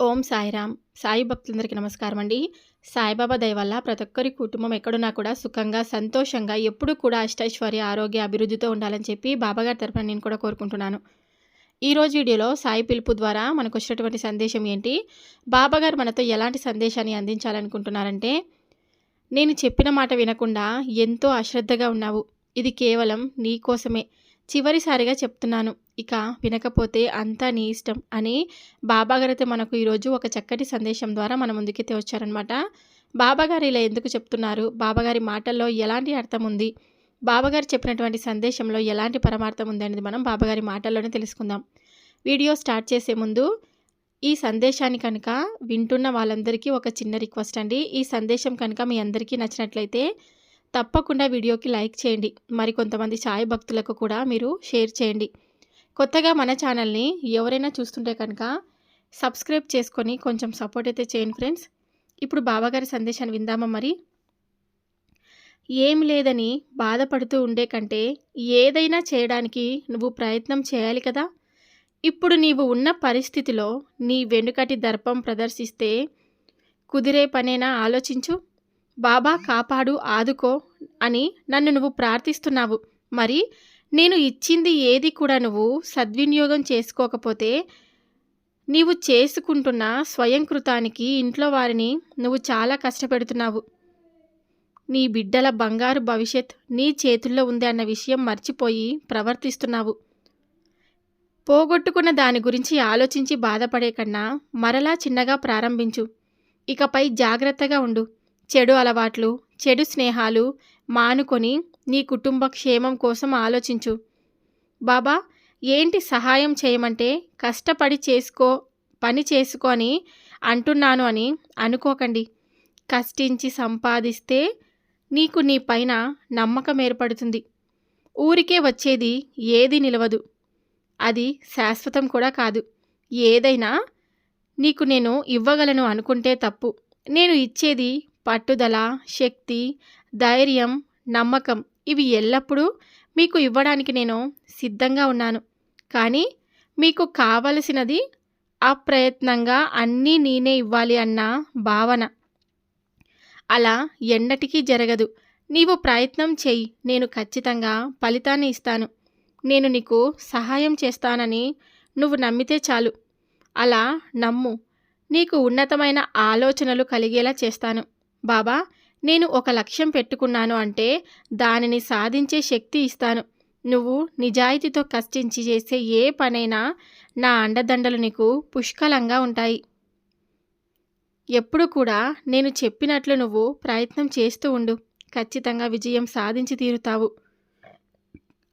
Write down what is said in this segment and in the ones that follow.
ఓం సాయిరామ్. సాయి భక్తులందరికీ నమస్కారం అండి. సాయిబాబా దయ వల్ల ప్రతి ఒక్కరి కుటుంబం ఎక్కడున్నా కూడా సుఖంగా సంతోషంగా ఎప్పుడూ కూడా అష్టైశ్వర్య ఆరోగ్య అభివృద్ధితో ఉండాలని చెప్పి బాబాగారి తరఫున నేను కూడా కోరుకుంటున్నాను. ఈరోజు వీడియోలో సాయి పిలుపు ద్వారా మనకు వచ్చినటువంటి సందేశం ఏంటి? బాబాగారు మనతో ఎలాంటి సందేశాన్ని అందించాలనుకుంటున్నారంటే నేను చెప్పిన మాట వినకుండా ఎంతో అశ్రద్ధగా ఉన్నావు. ఇది కేవలం నీ కోసమే. చివరిసారిగా చెప్తున్నాను. ఇక వినకపోతే అంతా నీ ఇష్టం అని బాబాగారైతే మనకు ఈరోజు ఒక చక్కటి సందేశం ద్వారా మన ముందుకైతే వచ్చారనమాట బాబాగారు ఇలా ఎందుకు చెప్తున్నారు? బాబాగారి మాటల్లో ఎలాంటి అర్థం ఉంది? బాబాగారు చెప్పినటువంటి సందేశంలో ఎలాంటి పరమార్థం ఉంది అనేది మనం బాబాగారి మాటల్లోనే తెలుసుకుందాం. వీడియో స్టార్ట్ చేసే ముందు ఈ సందేశాన్ని కనుక వింటున్న వాళ్ళందరికీ ఒక చిన్న రిక్వెస్ట్ అండి. ఈ సందేశం కనుక మీ అందరికీ నచ్చినట్లయితే తప్పకుండా వీడియోకి లైక్ చేయండి. మరి కొంతమంది ఛాయ్ భక్తులకు కూడా మీరు షేర్ చేయండి. కొత్తగా మన ఛానల్ని ఎవరైనా చూస్తుంటే కనుక సబ్స్క్రైబ్ చేసుకొని కొంచెం సపోర్ట్ అయితే చేయండి ఫ్రెండ్స్. ఇప్పుడు బాబాగారి సందేశాన్ని విందామా మరి? ఏం లేదని బాధపడుతూ ఉండే కంటే ఏదైనా చేయడానికి నువ్వు ప్రయత్నం చేయాలి కదా. ఇప్పుడు నీవు ఉన్న పరిస్థితిలో నీ వెనుకటి దర్పం ప్రదర్శిస్తే కుదిరే పనేనా ఆలోచించు. బాబా కాపాడు ఆదుకో అని నన్ను నువ్వు ప్రార్థిస్తున్నావు. మరి నేను ఇచ్చింది ఏది కూడా నువ్వు సద్వినియోగం చేసుకోకపోతే నీవు చేసుకుంటున్న స్వయంకృతానికి ఇంట్లో వారిని నువ్వు చాలా కష్టపెడుతున్నావు. నీ బిడ్డల బంగారు భవిష్యత్ నీ చేతుల్లో ఉంది అన్న విషయం మర్చిపోయి ప్రవర్తిస్తున్నావు. పోగొట్టుకున్న దాని గురించి ఆలోచించి బాధపడే కన్నా మరలా చిన్నగా ప్రారంభించు. ఇకపై జాగ్రత్తగా ఉండు. చెడు అలవాట్లు చెడు స్నేహాలు మానుకొని నీ కుటుంబ క్షేమం కోసం ఆలోచించు. బాబా ఏంటి సహాయం చేయమంటే కష్టపడి చేసుకో పని చేసుకొని అంటున్నాను అని అనుకోకండి. కష్టించి సంపాదిస్తే నీకు నీ పైన నమ్మకం ఏర్పడుతుంది. ఊరికే వచ్చేది ఏది నిలవదు. అది శాశ్వతం కూడా కాదు. ఏదైనా నీకు నేను ఇవ్వగలను అనుకుంటే తప్పు. నేను ఇచ్చేది పట్టుదల శక్తి ధైర్యం నమ్మకం ఇవి ఎల్లప్పుడూ మీకు ఇవ్వడానికి నేను సిద్ధంగా ఉన్నాను. కానీ మీకు కావలసినది అప్రయత్నంగా అన్నీ నేనే ఇవ్వాలి అన్న భావన. అలా ఎన్నటికీ జరగదు. నీవు ప్రయత్నం చెయ్యి నేను ఖచ్చితంగా ఫలితాన్ని ఇస్తాను. నేను నీకు సహాయం చేస్తానని నువ్వు నమ్మితే చాలు. అలా నమ్ము. నీకు ఉన్నతమైన ఆలోచనలు కలిగేలా చేస్తాను. బాబా నేను ఒక లక్ష్యం పెట్టుకున్నాను అంటే దానిని సాధించే శక్తి ఇస్తాను. నువ్వు నిజాయితీతో కష్టించి చేసే ఏ పనైనా నా అండదండలు నీకు పుష్కలంగా ఉంటాయి. ఎప్పుడు కూడా నేను చెప్పినట్లు నువ్వు ప్రయత్నం చేస్తూ ఉండు. ఖచ్చితంగా విజయం సాధించి తీరుతావు.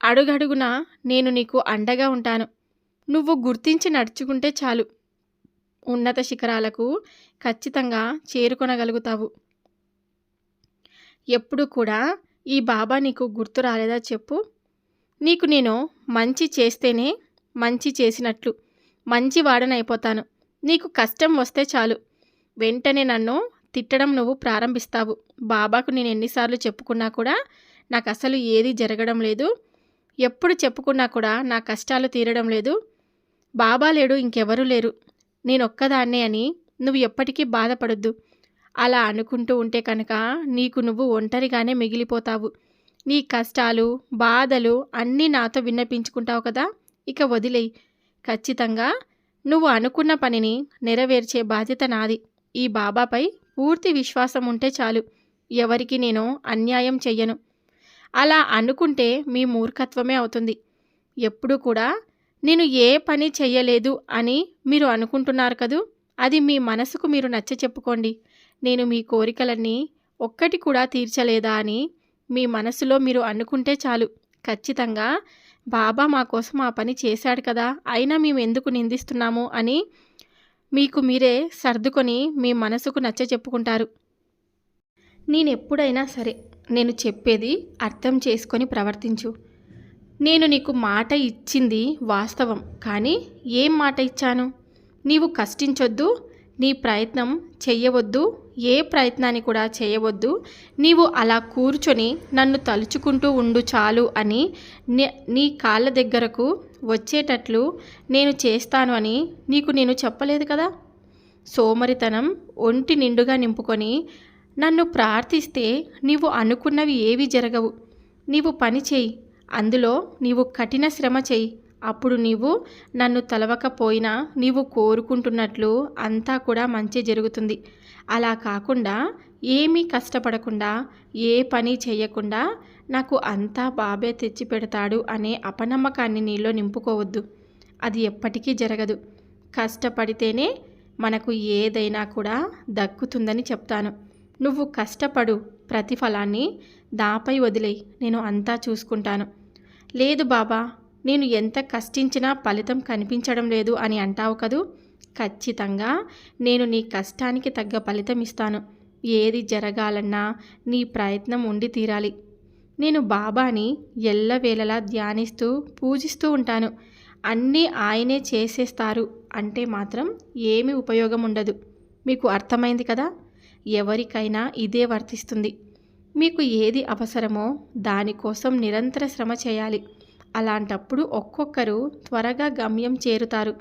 అడుగడుగునా నేను నీకు అండగా ఉంటాను. నువ్వు గుర్తించి నడుచుకుంటే చాలు. ఉన్నత శిఖరాలకు ఖచ్చితంగా చేరుకొనగలుగుతావు. ఎప్పుడు కూడా ఈ బాబా నీకు గుర్తు రాలేదా చెప్పు? నీకు నేను మంచి చేస్తేనే మంచి చేసినట్లు మంచి వాడనైపోతాను నీకు కష్టం వస్తే చాలు. వెంటనే నన్ను తిట్టడం నువ్వు ప్రారంభిస్తావు. బాబాకు నేను ఎన్నిసార్లు చెప్పుకున్నా కూడా నాకు అసలు ఏది జరగడం లేదు. ఎప్పుడు చెప్పుకున్నా కూడా నా కష్టాలు తీరడం లేదు. బాబా లేడు ఇంకెవరూ లేరు. నేనొక్కదాన్నే అని నువ్వు ఎప్పటికీ బాధపడొద్దు. అలా అనుకుంటూ ఉంటే కనుక నీకు నువ్వు ఒంటరిగానే మిగిలిపోతావు. నీ కష్టాలు బాధలు అన్నీ నాతో విన్నపించుకుంటావు కదా ఇక వదిలేయి. ఖచ్చితంగా నువ్వు అనుకున్న పనిని నెరవేర్చే బాధ్యత నాది. ఈ బాబాపై పూర్తి విశ్వాసం ఉంటే చాలు. ఎవరికి నేను అన్యాయం చెయ్యను. అలా అనుకుంటే మీ మూర్ఖత్వమే అవుతుంది. ఎప్పుడు కూడా నేను ఏ పని చెయ్యలేదు అని మీరు అనుకుంటున్నారు కదూ? అది మీ మనసుకు మీరు నచ్చ చెప్పుకోండి నేను మీ కోరికలన్నీ ఒక్కటి కూడా తీర్చలేదా అని మీ మనసులో మీరు అనుకుంటే చాలు. ఖచ్చితంగా బాబా మా కోసం ఆ పని చేశాడు కదా అయినా మేము ఎందుకు నిందిస్తున్నాము అని మీకు మీరే సర్దుకొని మీ మనసుకు నచ్చ చెప్పుకుంటారు. నేను ఎప్పుడైనా సరే నేను చెప్పేది అర్థం చేసుకొని ప్రవర్తించు. నేను నీకు మాట ఇచ్చింది వాస్తవం కానీ ఏం మాట ఇచ్చాను? నీవు కష్టించొద్దు నీ ప్రయత్నం చెయ్యవద్దు ఏ ప్రయత్నాన్ని కూడా చేయవద్దు నీవు అలా కూర్చొని నన్ను తలుచుకుంటూ ఉండు చాలు అని నీ కాళ్ళ దగ్గరకు వచ్చేటట్లు నేను చేస్తాను అని నీకు నేను చెప్పలేదు కదా? సోమరితనం ఒంటి నిండుగా నింపుకొని నన్ను ప్రార్థిస్తే నీవు అనుకున్నవి ఏవి జరగవు. నీవు పని చేయి అందులో నీవు కఠిన శ్రమ చేయి అప్పుడు నీవు నన్ను తలవకపోయినా నీవు కోరుకుంటున్నట్లు అంతా కూడా మంచి జరుగుతుంది. అలా కాకుండా ఏమీ కష్టపడకుండా ఏ పని చేయకుండా నాకు అంతా బాబే తెచ్చి పెడతాడు అనే అపనమ్మకాన్ని నీలో నింపుకోవద్దు. అది ఎప్పటికీ జరగదు. కష్టపడితేనే మనకు ఏదైనా కూడా దక్కుతుందని చెప్తాను. నువ్వు కష్టపడు ప్రతిఫలాన్ని దాపై వదిలేయి. నేను అంతా చూసుకుంటాను. లేదు బాబా నేను ఎంత కష్టించినా ఫలితం కనిపించడం లేదు అని అంటావు కదూ? ఖచ్చితంగా నేను నీ కష్టానికి తగ్గ ఫలితం ఇస్తాను. ఏది జరగాలన్నా నీ ప్రయత్నం ఉండి తీరాలి. నేను బాబాని ఎల్లవేళలా ధ్యానిస్తూ పూజిస్తూ ఉంటాను. అన్నీ ఆయనే చేసేస్తారు. అంటే మాత్రం ఏమి ఉపయోగం ఉండదు. మీకు అర్థమైంది కదా? ఎవరికైనా ఇదే వర్తిస్తుంది. మీకు ఏది అవసరమో దానికోసం నిరంతర శ్రమ చేయాలి. అలాంటప్పుడు ఒక్కొక్కరు త్వరగా గమ్యం చేరుతారు.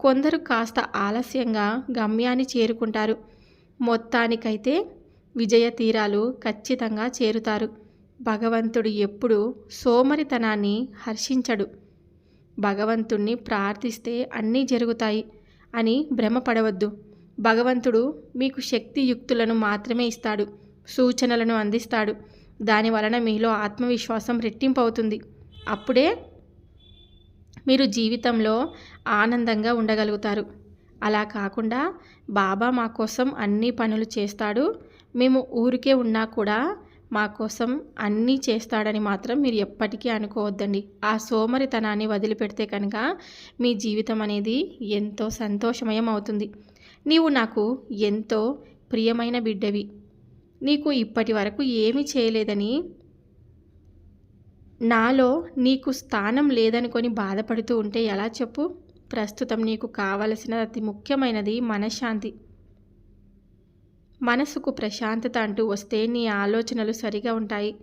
కొందరు కాస్త ఆలస్యంగా గమ్యాన్ని చేరుకుంటారు. మొత్తానికైతే విజయ తీరాలు ఖచ్చితంగా చేరుతారు. భగవంతుడు ఎప్పుడు సోమరితనాన్ని హర్షించడు. భగవంతుణ్ణి ప్రార్థిస్తే అన్నీ జరుగుతాయి అని భ్రమపడవద్దు. భగవంతుడు మీకు శక్తియుక్తులను మాత్రమే ఇస్తాడు. సూచనలను అందిస్తాడు. దాని వలన మీలో ఆత్మవిశ్వాసం రెట్టింపు అవుతుంది అప్పుడే మీరు జీవితంలో ఆనందంగా ఉండగలుగుతారు. అలా కాకుండా బాబా మా కోసం అన్ని పనులు చేస్తాడు. మేము ఊరికే ఉన్నా కూడా మా కోసం అన్నీ చేస్తాడని మాత్రం మీరు ఎప్పటికీ అనుకోవద్దండి. ఆ సోమరితనాన్ని వదిలిపెడితే కనుక మీ జీవితం అనేది ఎంతో సంతోషమయం అవుతుంది. నీవు నాకు ఎంతో ప్రియమైన బిడ్డవి. నీకు ఇప్పటి వరకు ఏమీ చేయలేదని నాలో నీకు స్థానం లేదనుకొని బాధపడుతూ ఉంటే ఎలా చెప్పు? ప్రస్తుతం నీకు కావలసిన అతి ముఖ్యమైనది మనశ్శాంతి. మనసుకు ప్రశాంతత అంటూ వస్తే నీ ఆలోచనలు సరిగా ఉంటాయి.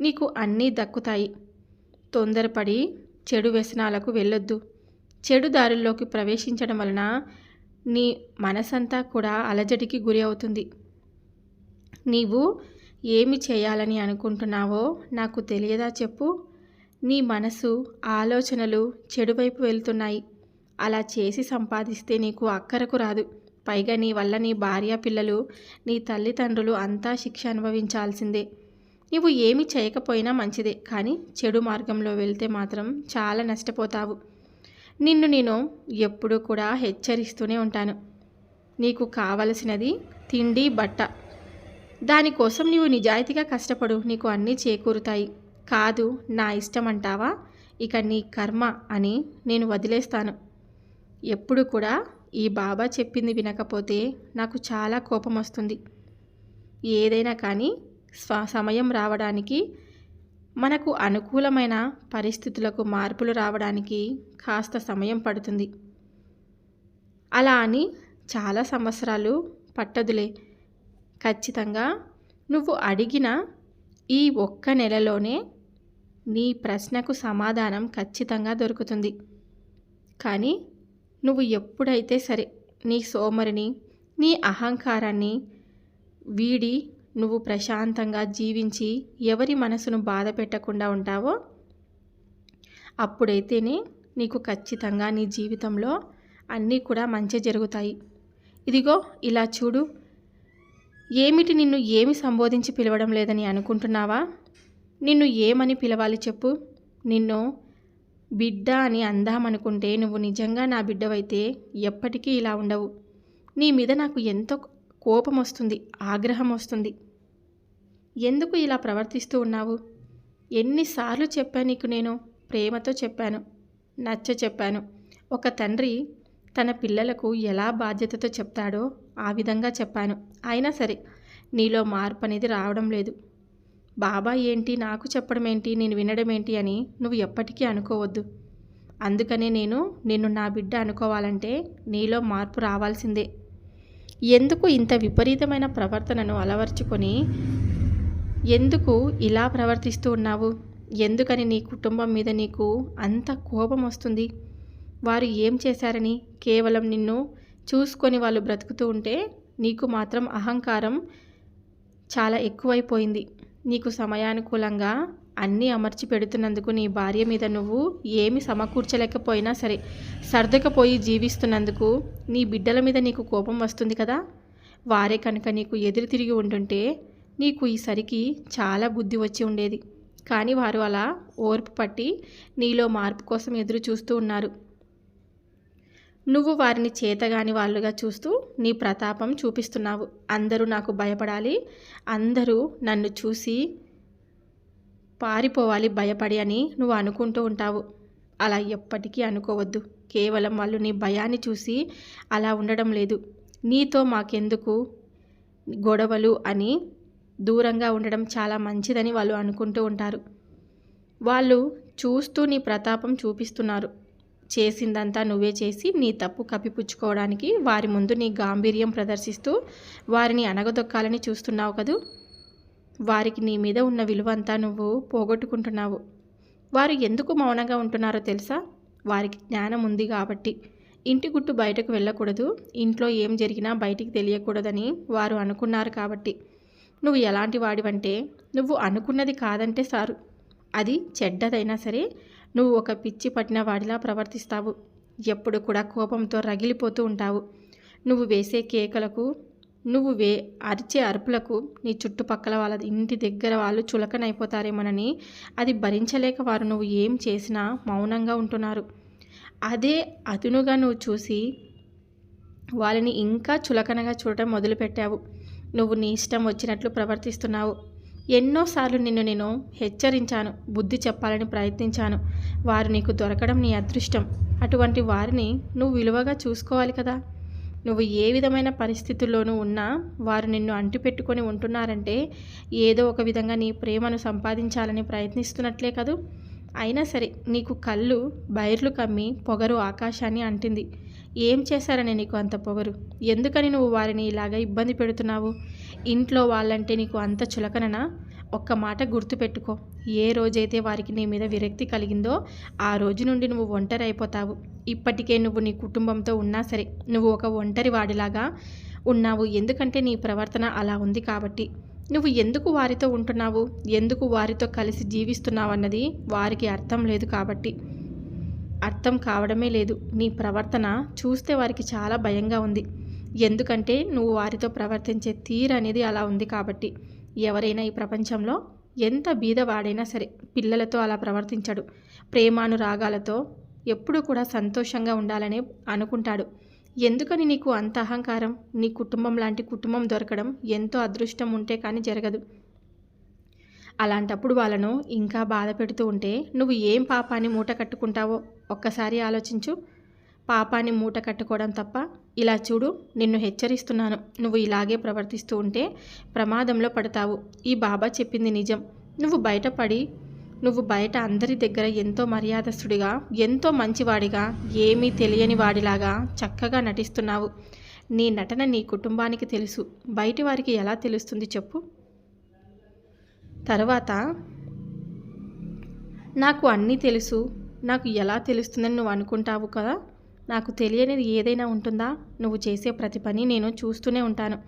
నీకు అన్నీ దక్కుతాయి. తొందరపడి చెడు వ్యసనాలకు వెళ్ళొద్దు. చెడు దారుల్లోకి ప్రవేశించడం వలన నీ మనసంతా కూడా అలజడికి గురి అవుతుంది. నీవు ఏమి చేయాలని అనుకుంటున్నావో నాకు తెలియదా చెప్పు. నీ మనసు ఆలోచనలు చెడువైపు వెళ్తున్నాయి. అలా చేసి సంపాదిస్తే నీకు అక్కరకు రాదు. పైగా నీ వల్ల నీ భార్య పిల్లలు నీ తల్లిదండ్రులు అంతా శిక్ష అనుభవించాల్సిందే. నువ్వు ఏమి చేయకపోయినా మంచిదే కానీ చెడు మార్గంలో వెళ్తే మాత్రం చాలా నష్టపోతావు. నిన్ను నేను ఎప్పుడూ కూడా హెచ్చరిస్తూనే ఉంటాను. నీకు కావలసినది తిండి బట్ట. దానికోసం నీవు నిజాయితీగా కష్టపడు. నీకు అన్నీ చేకూరుతాయి. కాదు నా ఇష్టం అంటావా? ఇక నీ కర్మ అని నేను వదిలేస్తాను. ఎప్పుడు కూడా ఈ బాబా చెప్పింది వినకపోతే నాకు చాలా కోపం వస్తుంది. ఏదైనా కానీ స్వ సమయం రావడానికి మనకు అనుకూలమైన పరిస్థితులకు మార్పులు రావడానికి కాస్త సమయం పడుతుంది. అలా అని చాలా సంవత్సరాలు పట్టదులే. ఖచ్చితంగా నువ్వు అడిగిన ఈ ఒక్క నెలలోనే నీ ప్రశ్నకు సమాధానం ఖచ్చితంగా దొరుకుతుంది. కానీ నువ్వు ఎప్పుడైతే సరే నీ సోమరిని నీ అహంకారాన్ని వీడి నువ్వు ప్రశాంతంగా జీవించి ఎవరి మనసును బాధ పెట్టకుండా ఉంటావో అప్పుడైతేనే నీకు ఖచ్చితంగా నీ జీవితంలో అన్నీ కూడా మంచి జరుగుతాయి. ఇదిగో ఇలా చూడు. ఏమిటి నిన్ను ఏమి సంబోధించి పిలవడం లేదని అనుకుంటున్నావా? నిన్ను ఏమని పిలవాలి చెప్పు. నిన్ను బిడ్డ అని అందామనుకుంటే నువ్వు నిజంగా నా బిడ్డవైతే ఎప్పటికీ ఇలా ఉండవు. నీ మీద నాకు ఎంతో కోపం వస్తుంది ఆగ్రహం వస్తుంది. ఎందుకు ఇలా ప్రవర్తిస్తూ ఉన్నావు? ఎన్నిసార్లు చెప్పాను నీకు నేను? ప్రేమతో చెప్పాను నచ్చ చెప్పాను ఒక తండ్రి తన పిల్లలకు ఎలా బాధ్యతతో చెప్తాడో ఆ విధంగా చెప్పాను. అయినా సరే నీలో మార్పు అనేది రావడం లేదు. బాబా ఏంటి నాకు చెప్పడం ఏంటి నేను వినడం ఏంటి అని నువ్వు ఎప్పటికీ అనుకోవద్దు. అందుకనే నేను నిన్ను నా బిడ్డ అనుకోవాలంటే నీలో మార్పు రావాల్సిందే. ఎందుకు ఇంత విపరీతమైన ప్రవర్తనను అలవర్చుకొని ఎందుకు ఇలా ప్రవర్తిస్తూ ఉన్నావు? ఎందుకని నీ కుటుంబం మీద నీకు అంత కోపం వస్తుంది? వారు ఏం చేశారని కేవలం నిన్ను చూసుకొని వాళ్ళు బ్రతుకుతూ ఉంటే నీకు మాత్రం అహంకారం చాలా ఎక్కువైపోయింది. నీకు సమయానుకూలంగా అన్నీ అమర్చి పెడుతున్నందుకు నీ భార్య మీద నువ్వు ఏమి సమకూర్చలేకపోయినా సరే సర్దకపోయి జీవిస్తున్నందుకు నీ బిడ్డల మీద నీకు కోపం వస్తుంది కదా? వారే కనుక నీకు ఎదురు తిరిగి ఉంటుంటే నీకు ఈసరికి చాలా బుద్ధి వచ్చి ఉండేది. కానీ వారు అలా ఓర్పు పట్టి నీలో మార్పు కోసం ఎదురు చూస్తూ ఉన్నారు. నువ్వు వారిని చేతగాని వాళ్ళుగా చూస్తూ నీ ప్రతాపం చూపిస్తున్నావు. అందరూ నాకు భయపడాలి. అందరూ నన్ను చూసి పారిపోవాలి భయపడి అని నువ్వు అనుకుంటూ ఉంటావు. అలా ఎప్పటికీ అనుకోవద్దు. కేవలం వాళ్ళు నీ భయాన్ని చూసి అలా ఉండడం లేదు. నీతో మాకెందుకు గొడవలు అని దూరంగా ఉండడం చాలా మంచిదని వాళ్ళు అనుకుంటూ ఉంటారు. వాళ్ళు చూస్తూ నీ ప్రతాపం చూపిస్తున్నారు. చేసిందంతా నువ్వే చేసి నీ తప్పు కప్పిపుచ్చుకోవడానికి వారి ముందు నీ గాంభీర్యం ప్రదర్శిస్తూ వారిని అనగదొక్కాలని చూస్తున్నావు కదూ? వారికి నీ మీద ఉన్న విలువంతా నువ్వు పోగొట్టుకుంటున్నావు. వారు ఎందుకు మౌనంగా ఉంటున్నారో తెలుసా? వారికి జ్ఞానం ఉంది కాబట్టి. ఇంటి గుట్టు బయటకు వెళ్ళకూడదు. ఇంట్లో ఏం జరిగినా బయటికి తెలియకూడదని వారు అనుకున్నారు కాబట్టి. నువ్వు ఎలాంటి వాడివంటే నువ్వు అనుకున్నది కాదంటే సారు. అది చెడ్డదైనా సరే నువ్వు ఒక పిచ్చి పట్టిన వాడిలా ప్రవర్తిస్తావు. ఎప్పుడు కూడా కోపంతో రగిలిపోతూ ఉంటావు. నువ్వు వేసే కేకలకు నువ్వు వే అరిచే అరుపులకు నీ చుట్టుపక్కల వాళ్ళ ఇంటి దగ్గర వాళ్ళు చులకనైపోతారేమోనని అది భరించలేక వారు నువ్వు ఏం చేసినా మౌనంగా ఉంటున్నారు. అదే అదునుగా నువ్వు చూసి వాళ్ళని ఇంకా చులకనగా చూడటం మొదలుపెట్టావు. నువ్వు నీ ఇష్టం వచ్చినట్లు ప్రవర్తిస్తున్నావు. ఎన్నోసార్లు నిన్ను నేను హెచ్చరించాను బుద్ధి చెప్పాలని ప్రయత్నించాను. వారు నీకు దొరకడం నీ అదృష్టం. అటువంటి వారిని నువ్వు విలువగా చూసుకోవాలి కదా. నువ్వు ఏ విధమైన పరిస్థితుల్లోనూ ఉన్నా వారు నిన్ను అంటిపెట్టుకొని ఉంటున్నారంటే ఏదో ఒక విధంగా నీ ప్రేమను సంపాదించాలని ప్రయత్నిస్తున్నట్లే కదూ. అయినా సరే నీకు కళ్ళు బైర్లు కమ్మి పొగరు ఆకాశాన్ని అంటింది. ఏం చేశారని నీకు అంత పొగరు? ఎందుకని నువ్వు వారిని ఇలాగ ఇబ్బంది పెడుతున్నావు? ఇంట్లో వాళ్ళంటే నీకు అంత చులకననా? ఒక్క మాట గుర్తుపెట్టుకో. ఏ రోజైతే వారికి నీ మీద విరక్తి కలిగిందో ఆ రోజు నుండి నువ్వు ఒంటరి అయిపోతావు ఇప్పటికే నువ్వు నీ కుటుంబంతో ఉన్నా సరే నువ్వు ఒక ఒంటరి వాడిలాగా ఉన్నావు. ఎందుకంటే నీ ప్రవర్తన అలా ఉంది కాబట్టి. నువ్వు ఎందుకు వారితో ఉంటున్నావు? ఎందుకు వారితో కలిసి జీవిస్తున్నావు అన్నది వారికి అర్థం లేదు కాబట్టి. అర్థం కావడమే లేదు. నీ ప్రవర్తన చూస్తే వారికి చాలా భయంగా ఉంది. ఎందుకంటే నువ్వు వారితో ప్రవర్తించే తీరు అనేది అలా ఉంది కాబట్టి. ఎవరైనా ఈ ప్రపంచంలో ఎంత బీదవాడైనా సరే పిల్లలతో అలా ప్రవర్తించడు. ప్రేమానురాగాలతో ఎప్పుడూ కూడా సంతోషంగా ఉండాలని అనుకుంటాడు. ఎందుకని నీకు అంత అహంకారం? నీ కుటుంబం లాంటి కుటుంబం దొరకడం ఎంతో అదృష్టం ఉంటే కానీ జరగదు. అలాంటప్పుడు వాళ్ళను ఇంకా బాధ పెడుతూ ఉంటే నువ్వు ఏం పాపాన్ని మూట కట్టుకుంటావో ఒక్కసారి ఆలోచించు. పాపాన్ని మూట కట్టుకోవడం తప్ప ఇలా చూడు నిన్ను హెచ్చరిస్తున్నాను. నువ్వు ఇలాగే ప్రవర్తిస్తూ ఉంటే ప్రమాదంలో పడతావు. ఈ బాబా చెప్పింది నిజం. నువ్వు బయటపడి నువ్వు బయట అందరి దగ్గర ఎంతో మర్యాదస్తుడిగా ఎంతో మంచివాడిగా ఏమీ తెలియని వాడిలాగా చక్కగా నటిస్తున్నావు. నీ నటన నీ కుటుంబానికి తెలుసు. బయటి వారికి ఎలా తెలుస్తుంది చెప్పు. తర్వాత నాకు అన్నీ తెలుసు. నాకు ఎలా తెలుస్తుందని నువ్వు అనుకుంటావు కదా? నాకు తెలియనిది ఏదైనా ఉంటుందా? నువ్వు చేసే ప్రతి పని నేను చూస్తూనే ఉంటాను.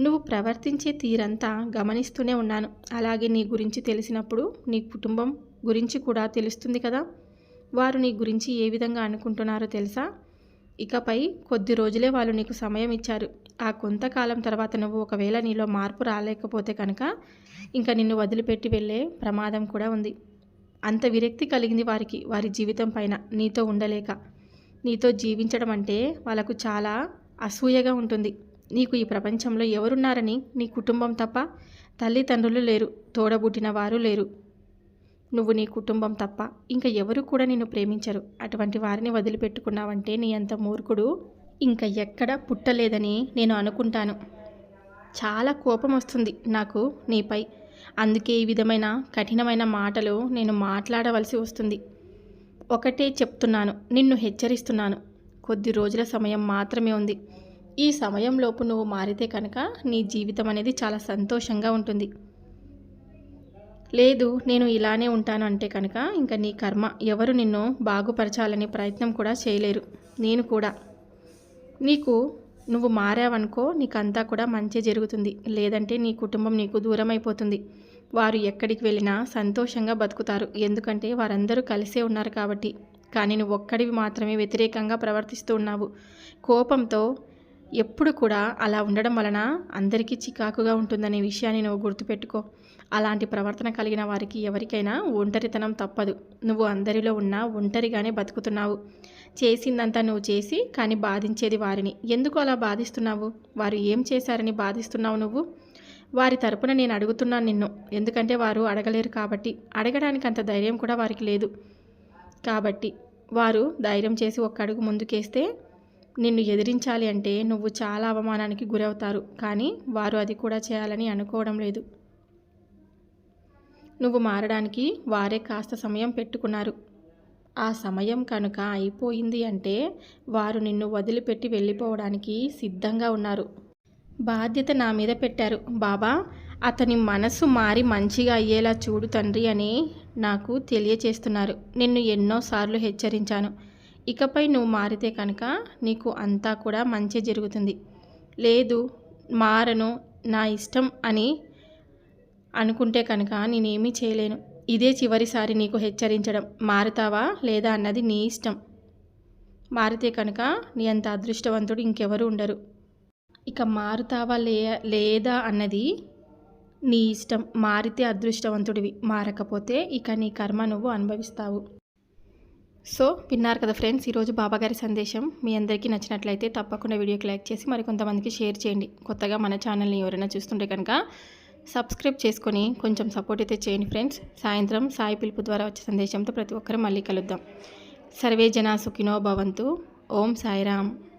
నువ్వు ప్రవర్తించే తీరంతా గమనిస్తూనే ఉన్నాను. అలాగే నీ గురించి తెలిసినప్పుడు నీ కుటుంబం గురించి కూడా తెలుస్తుంది కదా? వారు నీ గురించి ఏ విధంగా అనుకుంటున్నారో తెలుసా? ఇకపై కొద్ది రోజులే వాళ్ళు నీకు సమయం ఇచ్చారు. ఆ కొంతకాలం తర్వాత నువ్వు ఒకవేళ నీలో మార్పు రాలేకపోతే కనుక ఇంకా నిన్ను వదిలిపెట్టి వెళ్ళే ప్రమాదం కూడా ఉంది. అంత విరక్తి కలిగింది వారికి. వారి జీవితం పైన నీతో ఉండలేక. నీతో జీవించడం అంటే వాళ్ళకు చాలా అసూయగా ఉంటుంది. నీకు ఈ ప్రపంచంలో ఎవరున్నారని? నీ కుటుంబం తప్ప తల్లిదండ్రులు లేరు. తోడబుట్టిన వారు లేరు. నువ్వు నీ కుటుంబం తప్ప ఇంకా ఎవరు కూడా నిన్ను ప్రేమించరు. అటువంటి వారిని వదిలిపెట్టుకున్నావంటే నీ అంత మూర్ఖుడు ఇంకా ఎక్కడ పుట్టలేదని నేను అనుకుంటాను. చాలా కోపం వస్తుంది నాకు నీపై. అందుకే ఈ విధమైన కఠినమైన మాటలు నేను మాట్లాడవలసి వస్తుంది. ఒకటే చెప్తున్నాను నిన్ను హెచ్చరిస్తున్నాను. కొద్ది రోజుల సమయం మాత్రమే ఉంది. ఈ సమయంలోపు నువ్వు మారితే కనుక నీ జీవితం అనేది చాలా సంతోషంగా ఉంటుంది. లేదు నేను ఇలానే ఉంటాను అంటే కనుక ఇంకా నీ కర్మ ఎవరు నిన్ను బాగుపరచాలనే ప్రయత్నం కూడా చేయలేరు. నేను కూడా. నీకు నువ్వు మారావనుకో నీకంతా కూడా మంచి జరుగుతుంది. లేదంటే నీ కుటుంబం నీకు దూరం అయిపోతుంది వారు ఎక్కడికి వెళ్ళినా సంతోషంగా బతుకుతారు. ఎందుకంటే వారందరూ కలిసే ఉన్నారు కాబట్టి. కానీ నువ్వు ఒక్కడివి మాత్రమే వ్యతిరేకంగా ప్రవర్తిస్తూ ఉన్నావు. కోపంతో ఎప్పుడు కూడా అలా ఉండడం వలన అందరికీ చికాకుగా ఉంటుందనే విషయాన్ని నువ్వు గుర్తుపెట్టుకో. అలాంటి ప్రవర్తన కలిగిన వారికి ఎవరికైనా ఒంటరితనం తప్పదు. నువ్వు అందరిలో ఉన్నా ఒంటరిగానే బతుకుతున్నావు. చేసిందంతా నువ్వు చేసి కానీ బాధించేది వారిని. ఎందుకు అలా బాధిస్తున్నావు? వారు ఏం చేశారని బాధిస్తున్నావు నువ్వు? వారి తరపున నేను అడుగుతున్నాను నిన్ను. ఎందుకంటే వారు అడగలేరు కాబట్టి. అడగడానికి అంత ధైర్యం కూడా వారికి లేదు. కాబట్టి వారు ధైర్యం చేసి ఒక్క అడుగు ముందుకేస్తే నిన్ను ఎదిరించాలి అంటే నువ్వు చాలా అవమానానికి గురవుతారు. కానీ వారు అది కూడా చేయాలని అనుకోవడం లేదు. నువ్వు మారడానికి వారే కాస్త సమయం పెట్టుకున్నారు. ఆ సమయం కనుక అయిపోయింది అంటే వారు నిన్ను వదిలిపెట్టి వెళ్ళిపోవడానికి సిద్ధంగా ఉన్నారు. బాధ్యత నా మీద పెట్టారు. బాబా అతని మనసు మారి మంచిగా అయ్యేలా చూడు తండ్రి అని నాకు తెలియచేస్తున్నారు. నిన్ను ఎన్నోసార్లు హెచ్చరించాను. ఇకపై నువ్వు మారితే కనుక నీకు అంతా కూడా మంచి జరుగుతుంది. లేదు మారను నా ఇష్టం అని అనుకుంటే కనుక నేనేమీ చేయలేను. ఇదే చివరిసారి నీకు హెచ్చరించడం. మారుతావా లేదా అన్నది నీ ఇష్టం. మారితే కనుక నీ అంత అదృష్టవంతుడు ఇంకెవరు ఉండరు. ఇక మారుతావా లే లేదా అన్నది నీ ఇష్టం. మారితే అదృష్టవంతుడివి. మారకపోతే ఇక నీ కర్మ నువ్వు అనుభవిస్తావు. సో విన్నారు కదా ఫ్రెండ్స్ ఈరోజు బాబాగారి సందేశం. మీ అందరికీ నచ్చినట్లయితే తప్పకుండా వీడియోకి లైక్ చేసి మరికొంతమందికి షేర్ చేయండి. కొత్తగా మన ఛానల్ని ఎవరైనా చూస్తుంటే కనుక సబ్స్క్రైబ్ చేసుకొని కొంచెం సపోర్ట్ అయితే చేయండి ఫ్రెండ్స్. సాయంత్రం సాయి పిలుపు ద్వారా వచ్చే సందేశంతో ప్రతి ఒక్కరూ మళ్ళీ కలుద్దాం. సర్వే జనా సుఖినో భవంతు. ఓం సాయిరామ్.